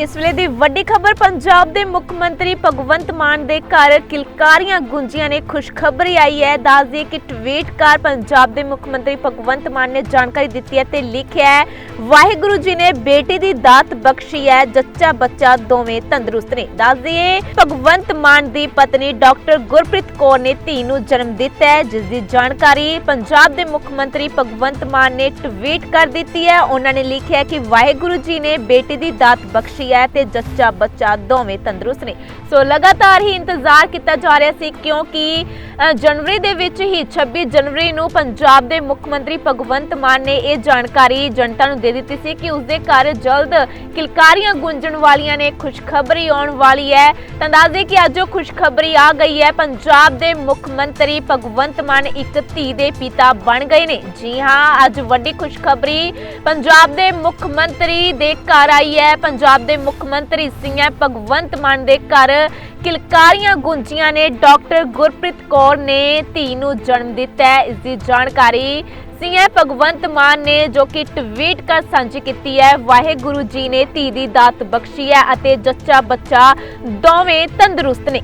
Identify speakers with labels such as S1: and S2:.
S1: ਇਸ ਵੇਲੇ ਦੀ ਵੱਡੀ ਖਬਰ, ਪੰਜਾਬ ਦੇ ਮੁੱਖ ਮੰਤਰੀ ਭਗਵੰਤ ਮਾਨ ਦੇ ਘਰ ਕਿਲਕਾਰੀਆਂ ਗੁੰਜੀਆਂ ਨੇ ਖੁਸ਼ਖਬਰੀ ਆਈ ਹੈ। ਦੱਸ ਦਈਏ ਕਿ ਟਵੀਟ ਕਰ ਪੰਜਾਬ ਦੇ ਮੁੱਖ ਮੰਤਰੀ ਭਗਵੰਤ ਮਾਨ ਨੇ ਜਾਣਕਾਰੀ ਦਿੱਤੀ ਹੈ ਤੇ ਲਿਖਿਆ ਹੈ, ਵਾਹਿਗੁਰੂ ਜੀ ਨੇ ਬੇਟੀ ਦੀ ਦਾਤ ਬਖਸ਼ੀ ਹੈ, ਜੱਚਾ ਬੱਚਾ ਦੋਵੇਂ ਤੰਦਰੁਸਤ ਨੇ। ਦੱਸ ਦਈਏ, ਭਗਵੰਤ ਮਾਨ ਦੀ ਪਤਨੀ ਡਾਕਟਰ ਗੁਰਪ੍ਰੀਤ ਕੌਰ ਨੇ ਧੀ ਨੂੰ ਜਨਮ ਦਿੱਤਾ ਹੈ, ਜਿਸ ਦੀ ਜਾਣਕਾਰੀ ਪੰਜਾਬ ਦੇ ਮੁੱਖ ਮੰਤਰੀ ਭਗਵੰਤ ਮਾਨ ਨੇ ਟਵੀਟ ਕਰ ਦਿੱਤੀ ਹੈ। ਉਹਨਾਂ ਨੇ ਲਿਖਿਆ ਕਿ ਵਾਹਿਗੁਰੂ ਜੀ ਨੇ ਬੇਟੀ ਦੀ ਦਾਤ ਬਖਸ਼ੀ ਹੈ ਤੇ ਜੱਚਾ ਬੱਚਾ ਦੋਵੇਂ ਤੰਦਰੁਸਤ ਨੇ। ਸੋ ਲਗਾਤਾਰ ਹੀ ਇੰਤਜ਼ਾਰ ਕੀਤਾ ਜਾ ਰਿਹਾ ਸੀ ਕਿਉਂਕਿ ਜਨਵਰੀ ਦੇ ਵਿੱਚ ਹੀ 26 ਜਨਵਰੀ ਨੂੰ ਪੰਜਾਬ ਦੇ ਮੁੱਖ ਮੰਤਰੀ ਭਗਵੰਤ ਮਾਨ ਨੇ ਇਹ ਜਾਣਕਾਰੀ ਜਨਤਾ ਨੂੰ ਦੇ ਦਿੱਤੀ ਸੀ ਕਿ ਉਸਦੇ ਘਰ ਜਲਦ ਕਿਲਕਾਰੀਆਂ ਗੂੰਜਣ ਵਾਲੀਆਂ ਨੇ, ਖੁਸ਼ਖਬਰੀ ਆਉਣ ਵਾਲੀ ਹੈ। ਤਾਂ ਦੱਸ ਦਈਏ ਕਿ ਅੱਜ ਉਹ ਖੁਸ਼ਖਬਰੀ ਆ ਗਈ ਹੈ। ਪੰਜਾਬ ਦੇ ਮੁੱਖ ਮੰਤਰੀ ਭਗਵੰਤ ਮਾਨ ਇੱਕ ਧੀ ਦੇ ਪਿਤਾ ਬਣ ਗਏ ਨੇ। ਜੀ ਹਾਂ, ਅੱਜ ਵੱਡੀ ਖੁਸ਼ਖਬਰੀ ਪੰਜਾਬ ਦੇ ਮੁੱਖ ਮੰਤਰੀ ਦੇ ਘਰ ਆਈ ਹੈ। ਪੰਜਾਬ ਦੇ ਮੁੱਖ ਮੰਤਰੀ ਸਿੰਘ ਭਗਵੰਤ ਮਾਨ ਦੇ ਘਰ ਕਿਲਕਾਰੀਆਂ ਗੁੰਜੀਆਂ ਨੇ ਡਾਕਟਰ ਗੁਰਪ੍ਰੀਤ ਕੌਰ ਨੇ ਧੀ ਨੂੰ ਜਨਮ ਦਿੱਤਾ ਹੈ। ਇਸ ਦੀ ਜਾਣਕਾਰੀ ਸਿੰਘ ਭਗਵੰਤ ਮਾਨ ਨੇ ਜੋ ਕਿ ਟਵੀਟ ਕਰ ਸਾਂਝੀ ਕੀਤੀ ਹੈ, ਵਾਹਿਗੁਰੂ ਜੀ ਨੇ ਧੀ ਦੀ ਦਾਤ ਬਖਸ਼ੀ ਹੈ ਅਤੇ ਜੱਚਾ ਬੱਚਾ ਦੋਵੇਂ ਤੰਦਰੁਸਤ ਨੇ।